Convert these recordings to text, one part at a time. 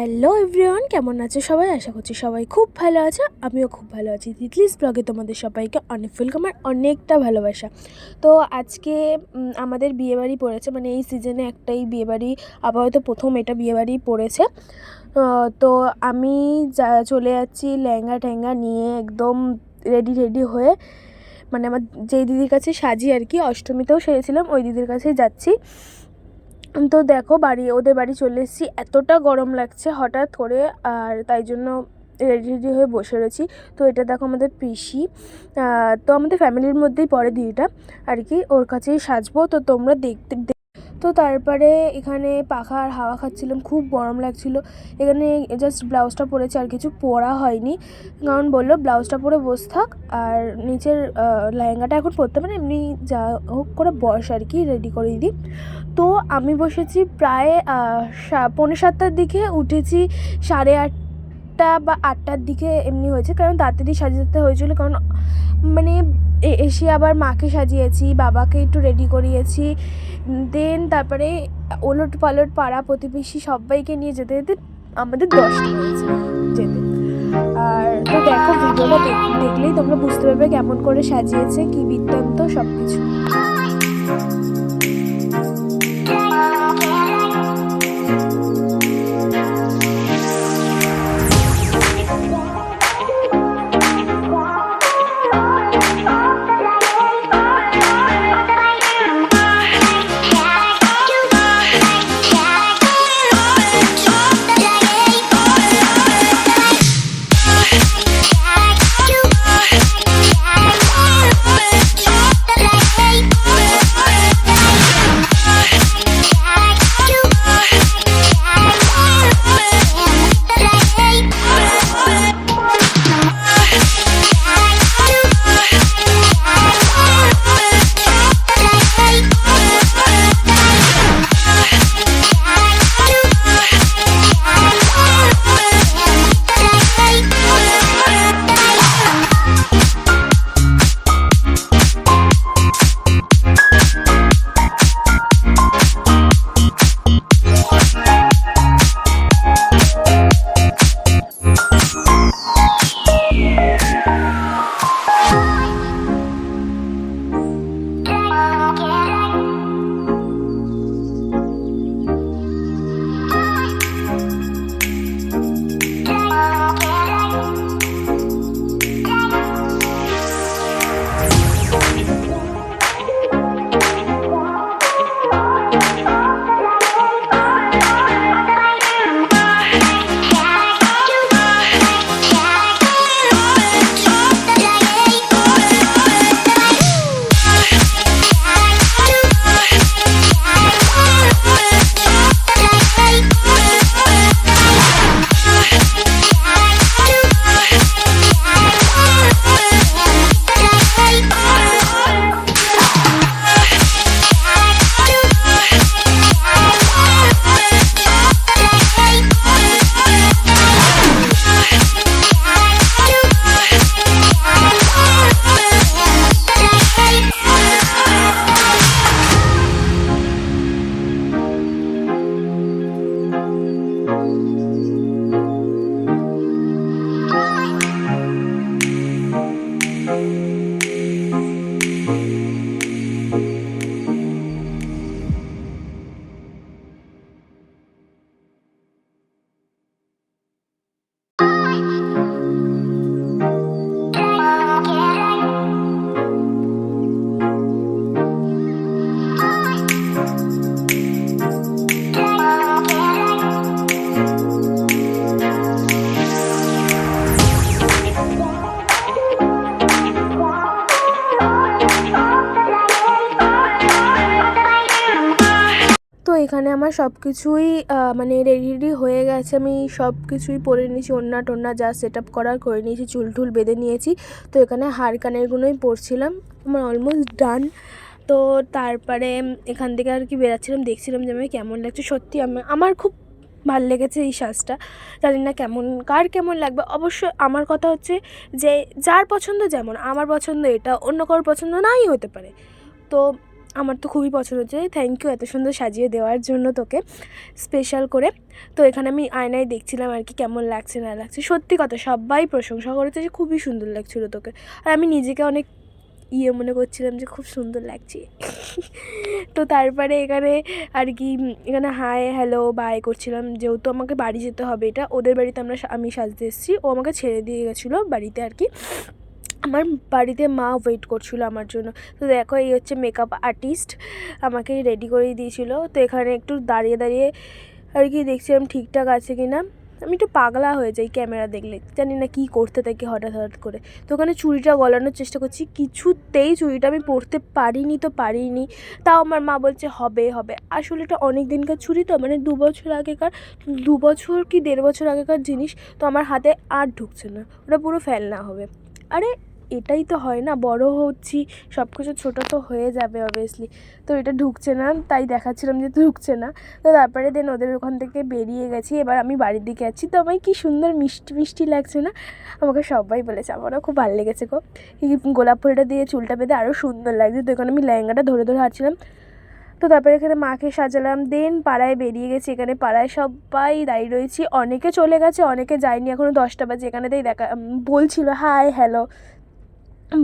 Hello everyone কেমন আছো সবাই? আশা করছি সবাই খুব ভালো আছে। আমিও খুব ভালো আছি। তিতলিস ব্লগে তোমাদের সবাইকে অনেক ওয়েলকাম আর অনেকটা ভালোবাসা। তো আজকে আমাদের বিয়েবাড়ি পড়েছে। মানে এই সিজনে একটাই বিয়েবাড়ি। আপাতত প্রথম এটা বিয়েবাড়ি পড়েছে। তো আমি যা, চলে যাচ্ছি লেহেঙ্গা ট্যাঙ্গা নিয়ে একদম রেডি রেডি হয়ে মানে আমার যেই দিদির কাছে সাজি আর কি, অষ্টমীতেও সেরেছিলাম, ওই দিদির কাছেই যাচ্ছি। তো দেখো বাড়ি, ওদের বাড়ি চলে এসেছি। এতটা গরম লাগছে হঠাৎ করে, আর তাই জন্য রেডি রেডি হয়ে বসে রয়েছি। তো এটা দেখো আমাদের পিসি। তো আমাদের ফ্যামিলির মধ্যেই পড়ে দিদিটা। আর কি, ওর কাছেই সাজবো। তো তোমরা দেখতে তো তারপরে এখানে পাখা আর হাওয়া খাচ্ছিলাম, খুব গরম লাগছিল। এখানে জাস্ট ব্লাউজটা পরেছি, আর কিছু পরা হয়নি। কারণ বলল ব্লাউজটা পরে বস থাক, আর নিচের লেহেঙ্গাটা এখন পরতে মানে এমনি যা হোক করে বস আর কি রেডি করে দিই। তো আমি বসেছি প্রায় পৌনে সাতটার দিকে, উঠেছি সাড়ে আটটা বা আটটার দিকে এমনি হয়েছে, কারণ তাড়াতাড়ি সাজাতে হয়েছিল, কারণ মানে এসে আবার মাকে সাজিয়েছি, বাবাকে একটু রেডি করিয়েছি। দেন তারপরে ওলট পালট পাড়া প্রতিবেশী সবাইকে নিয়ে যেতে যেতে আমাদের দশটা হয়েছে, যেতে। আর তো দেখো, ভিডিওটা দেখ- দেখলেই তোমরা বুঝতে পারবে কেমন করে সাজিয়েছে, কী বৃত্তান্ত সব কিছু এখানে আমার সব কিছুই মানে রেডি রেডি হয়ে গেছে। আমি সব কিছুই পরে নিয়েছি, ওড়না টোন্না যা সেট আপ করার করে নিয়েছি, চুল টুল বেঁধে নিয়েছি। তো এখানে হার কানেরগুলোই পরছিলাম, আমার অলমোস্ট ডান তো তারপরে এখান থেকে আর কি বেরাচ্ছিলাম, দেখছিলাম যে আমি কেমন লাগছে। সত্যি আমার আমার খুব ভালো লেগেছে এই সাজটা। জানি না কেমন, কার কেমন লাগবে। অবশ্য আমার কথা হচ্ছে যে, যার পছন্দ যেমন, আমার পছন্দ এটা, অন্য কারোর পছন্দ নাই হতে পারে। তো আমার তো খুবই পছন্দ হচ্ছে। থ্যাংক ইউ এত সুন্দর সাজিয়ে দেওয়ার জন্য তোকে স্পেশাল করে। তো এখানে আমি আয়নায় দেখছিলাম আর কি কেমন লাগছে, না লাগছে। সত্যি কথা, সবাই প্রশংসা করেছে যে খুবই সুন্দর লাগছিল তোকে। আর আমি নিজেকে অনেক ইয়ে মনে করছিলাম যে খুব সুন্দর লাগছে। তো তারপরে এখানে আর কি এখানে হাই হ্যালো বাই করছিলাম। যেহেতু আমাকে বাড়ি যেতে হবে এটা, ওদের বাড়িতে আমরা আমি সাজতে এসেছি। ও আমাকে ছেড়ে দিয়ে গেছিল বাড়িতে আর কি। আমার বাড়িতে মা ওয়েট করছিল আমার জন্য। তো দেখো, এই হচ্ছে মেকআপ আর্টিস্ট আমাকে রেডি করেই দিয়েছিল। তো এখানে একটু দাঁড়িয়ে দাঁড়িয়ে আর কি দেখছিলাম ঠিকঠাক আছে কি না আমি একটু পাগলা হয়ে যাই ক্যামেরা দেখলে। জানি না কী করতে থাকি হঠাৎ হঠাৎ করে। তো ওখানে চুড়িটা গলানোর চেষ্টা করছি। কিছুতেই চুড়িটা আমি পরতে পারিনি তো পারিনি। তাও আমার মা বলছে, হবে হবে। আসলে এটা অনেক দিনকার ছুরি তো মানে দু বছর আগেকার, দু বছর কি দেড় বছর আগেকার জিনিস তো আমার হাতে আর ঢুকছে না। ওটা পুরো ফেলনা হবে। আরে এটাই তো হয় না, বড় হচ্ছি সব কিছু ছোটো তো হয়ে যাবে অবভিয়াসলি তো এটা ঢুকছে না, তাই দেখাচ্ছিলাম যে ঢুকছে না। তো তারপরে দেন ওদের ওখান থেকে বেরিয়ে গেছি, এবার আমি বাড়ির দিকে যাচ্ছি তো আমায় কি সুন্দর মিষ্টি মিষ্টি লাগছে না, আমাকে সবাই বলেছে, আমারও খুব ভালো লেগেছে গো। গোলাপ ফুলটা দিয়ে চুলটা বেঁধে আরও সুন্দর লাগছে, তো এখানে আমি লেহেঙ্গাটা ধরে ধরে হাঁটছিলাম। তো তারপরে এখানে মাকে সাজালাম দেন পাড়ায় বেরিয়ে গেছি, এখানে পাড়ায় সবাই দাঁড়িয়ে রয়েছি। অনেকে চলে গেছে, অনেকে যায়নি এখনও দশটা বাজে এখানে তাই দেখা বলছিল হাই হ্যালো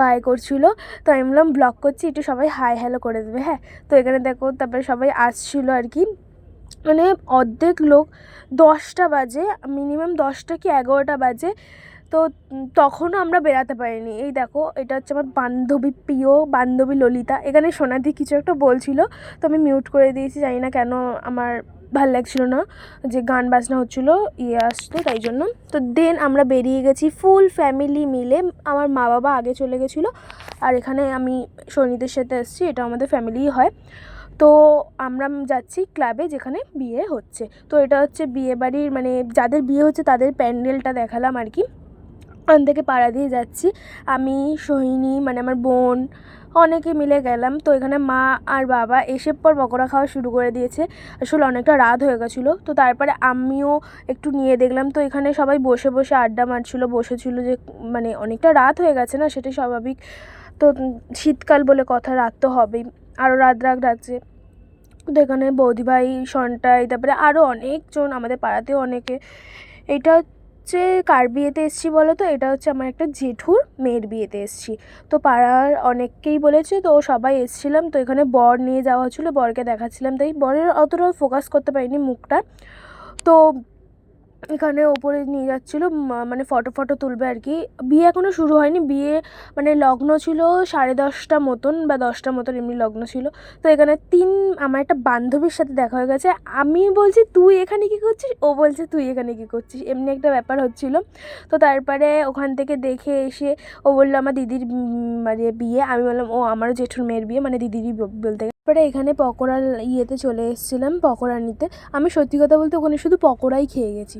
বাই করছিল। তো আমি বললাম ব্লগ করছি, একটু সবাই হাই হ্যালো করে দেবে। হ্যাঁ তো এখানে দেখো, তারপরে সবাই আসছিল আর কি। মানে অর্ধেক লোক, দশটা বাজে মিনিমাম দশটা কি এগারোটা বাজে। তো তখনও আমরা বেরাতে পারিনি। এই দেখো, এটা হচ্ছে আমার বান্ধবী প্রিয়, বান্ধবী ললিতা। এখানে সোনাদি কিছু একটা বলছিল, তো আমি মিউট করে দিয়েছি। জানি না কেন আমার ভালো লাগছিল না যে গান বাজনা হচ্ছিল ইয়ে আসতো, তাই জন্য। তো দেন আমরা বেরিয়ে গেছি ফুল ফ্যামিলি মিলে। আমার মা বাবা আগে চলে গেছিল আর এখানে আমি সৈনিদের সাথে এসেছি, এটা আমাদের ফ্যামিলিই হয়। তো আমরা যাচ্ছি ক্লাবে যেখানে বিয়ে হচ্ছে। তো এটা হচ্ছে বিয়ে বাড়ির মানে যাদের বিয়ে হচ্ছে তাদের প্যান্ডেলটা দেখালাম আর কি। ওখান থেকে পাড়া দিয়ে যাচ্ছি। আমি, সোহিনী মানে আমার বোন অনেকে মিলে গেলাম। তো এখানে মা আর বাবা এসে পর পকোড়া খাওয়া শুরু করে দিয়েছে। আসলে অনেকটা রাত হয়ে গেছিল। তো তারপরে আমিও একটু নিয়ে দেখলাম। তো এখানে সবাই বসে বসে আড্ডা মারছিল, বসেছিল যে মানে অনেকটা রাত হয়ে গেছে না? সেটাই স্বাভাবিক। তো শীতকাল বলে কথা রাত তো হবেই। আরও রাত রাত ডাকছে তো এখানে বৌদিভাই সন্টাই তারপরে আরও অনেকজন আমাদের পাড়াতেও অনেকে। এটা হচ্ছে কার বিয়েতে এসছি বলো তো এটা হচ্ছে আমার একটা জেঠুর মেয়ের বিয়েতে এসছি। তো পাড়ার অনেককেই বলেছে, তো সবাই এসছিলাম। তো এখানে বর নিয়ে যাওয়া হচ্ছিল, বরকে দেখাচ্ছিলাম। তাই বরের অতটাও ফোকাস করতে পারিনি মুখটা। তো এখানে ওপরে নিয়ে যাচ্ছিল মানে ফটো ফটো তুলবে আর কি। বিয়ে এখনও শুরু হয়নি, বিয়ে মানে লগ্ন ছিল সাড়ে দশটা মতন বা দশটা মতন এমনি লগ্ন ছিল। তো এখানে তিন, আমার একটা বান্ধবীর সাথে দেখা হয়ে গেছে। আমি বলছি, তুই এখানে কী করছিস? ও বলছে, তুই এখানে কী করছিস? এমনি একটা ব্যাপার হচ্ছিল। তো তারপরে ওখান থেকে দেখে এসে ও বলল, আমার দিদির মানে বিয়ে। আমি বললাম, ও আমারও জেঠুর মেয়ের বিয়ে। মানে দিদিরই বলতে তারপরে এখানে পকোড়ার ইয়েতে চলে এসেছিলাম, পকোড়া নিতে আমি সত্যি কথা বলতে ওখানে শুধু পকোড়াই খেয়ে গেছি।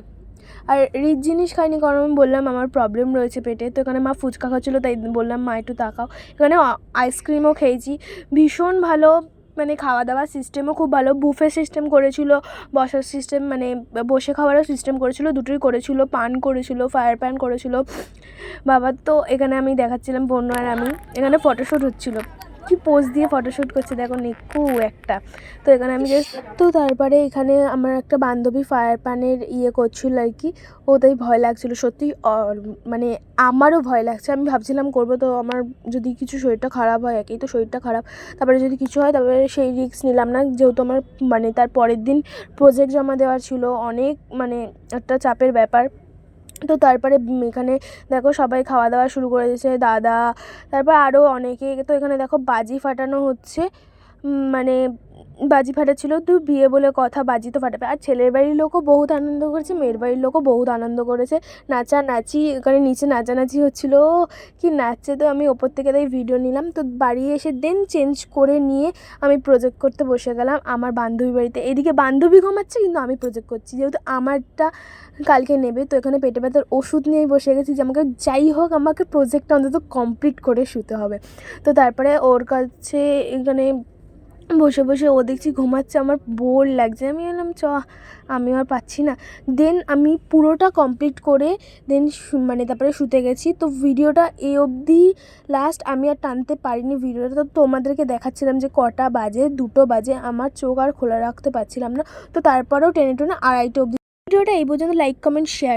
আর রিচ জিনিস খাইনি, কারণ আমি বললাম আমার প্রবলেম রয়েছে পেটে, তো এখানে মা ফুচকা খাচ্ছিলো, তাই বললাম, মা, একটু তাকাও। এখানে আইসক্রিমও খেয়েছি। ভীষণ ভালো মানে খাওয়া দাওয়ার সিস্টেমও খুব ভালো। বুফে সিস্টেম করেছিল, বসার সিস্টেম মানে বসে খাওয়ারও সিস্টেম করেছিল, দুটোই করেছিল, পান করেছিল ফায়ার প্যান করেছিল। বাবার তো এখানে আমি দেখাচ্ছিলাম বন্য আর আমি। এখানে ফটোশ্যুট হচ্ছিল। কি পোজ দিয়ে ফটোশ্যুট করছে? দেখো নিকু একটা। তো এখানে আমি তো তারপরে এখানে আমার একটা বান্ধবী ফায়ার প্যানের ইয়ে করছিল আর কি। ও তাই ভয় লাগছিল, সত্যি মানে আমারও ভয় লাগছে। আমি ভাবছিলাম করব, তো আমার যদি কিছু শরীরটা খারাপ হয়, একই তো শরীরটা খারাপ। তারপরে যদি কিছু হয়, তারপরে সেই রিস্ক নিলাম না। যেহেতু আমার মানে তার পরের দিন প্রজেক্ট জমা দেওয়ার ছিল, অনেক মানে একটা চাপের ব্যাপার। তো তারপরে এখানে দেখো সবাই খাওয়া দাওয়া শুরু করে দিয়েছে, দাদা, তারপর আরও অনেকে। তো এখানে দেখো বাজি ফাটানো হচ্ছে। মানে বাজি ফাটাচ্ছিল, তো বিয়ে বলে কথা বাজি তো ফাটাবে। আর ছেলের বাড়ির লোকও বহুত আনন্দ করেছে, মেয়ের বাড়ির লোকও বহুত আনন্দ করেছে। নাচানাচি এখানে নিচে নাচানাচি হচ্ছিল। কি নাচছে তো আমি ওপর থেকে তাই ভিডিও নিলাম। তো বাড়ি এসে দেন চেঞ্জ করে নিয়ে আমি প্রজেক্ট করতে বসে গেলাম আমার বান্ধবী বাড়িতে। এদিকে বান্ধবী ঘুমাচ্ছে, কিন্তু আমি প্রজেক্ট করছি। যেহেতু আমারটা কালকে নেবে, তো এখানে পেটে ব্যথার ওষুধ নিয়েই বসে গেছি যে আমাকে যাই হোক আমাকে প্রজেক্টটা অন্তত কমপ্লিট করে শুতে হবে। তো তারপরে ওর কাছে এখানে বসে বসে ও দেখছি ঘুমাচ্ছে, আমার বোর লাগছে। আমি বললাম, চ, আমি আর পাচ্ছি না। দেন আমি পুরোটা কমপ্লিট করে দেন মানে তারপরে শুতে গেছি। তো ভিডিওটা এ অবধি লাস্ট আমি আর টানতে পারিনি ভিডিওটা। তো তোমাদেরকে দেখাচ্ছিলাম যে কটা বাজে, দুটো বাজে, আমার চোখ আর খোলা রাখতে পারছিলাম না। তো তারপরেও টেনে টেনে আড়াইটে অবধি। ভিডিওটা এই পর্যন্ত লাইক কমেন্ট শেয়ার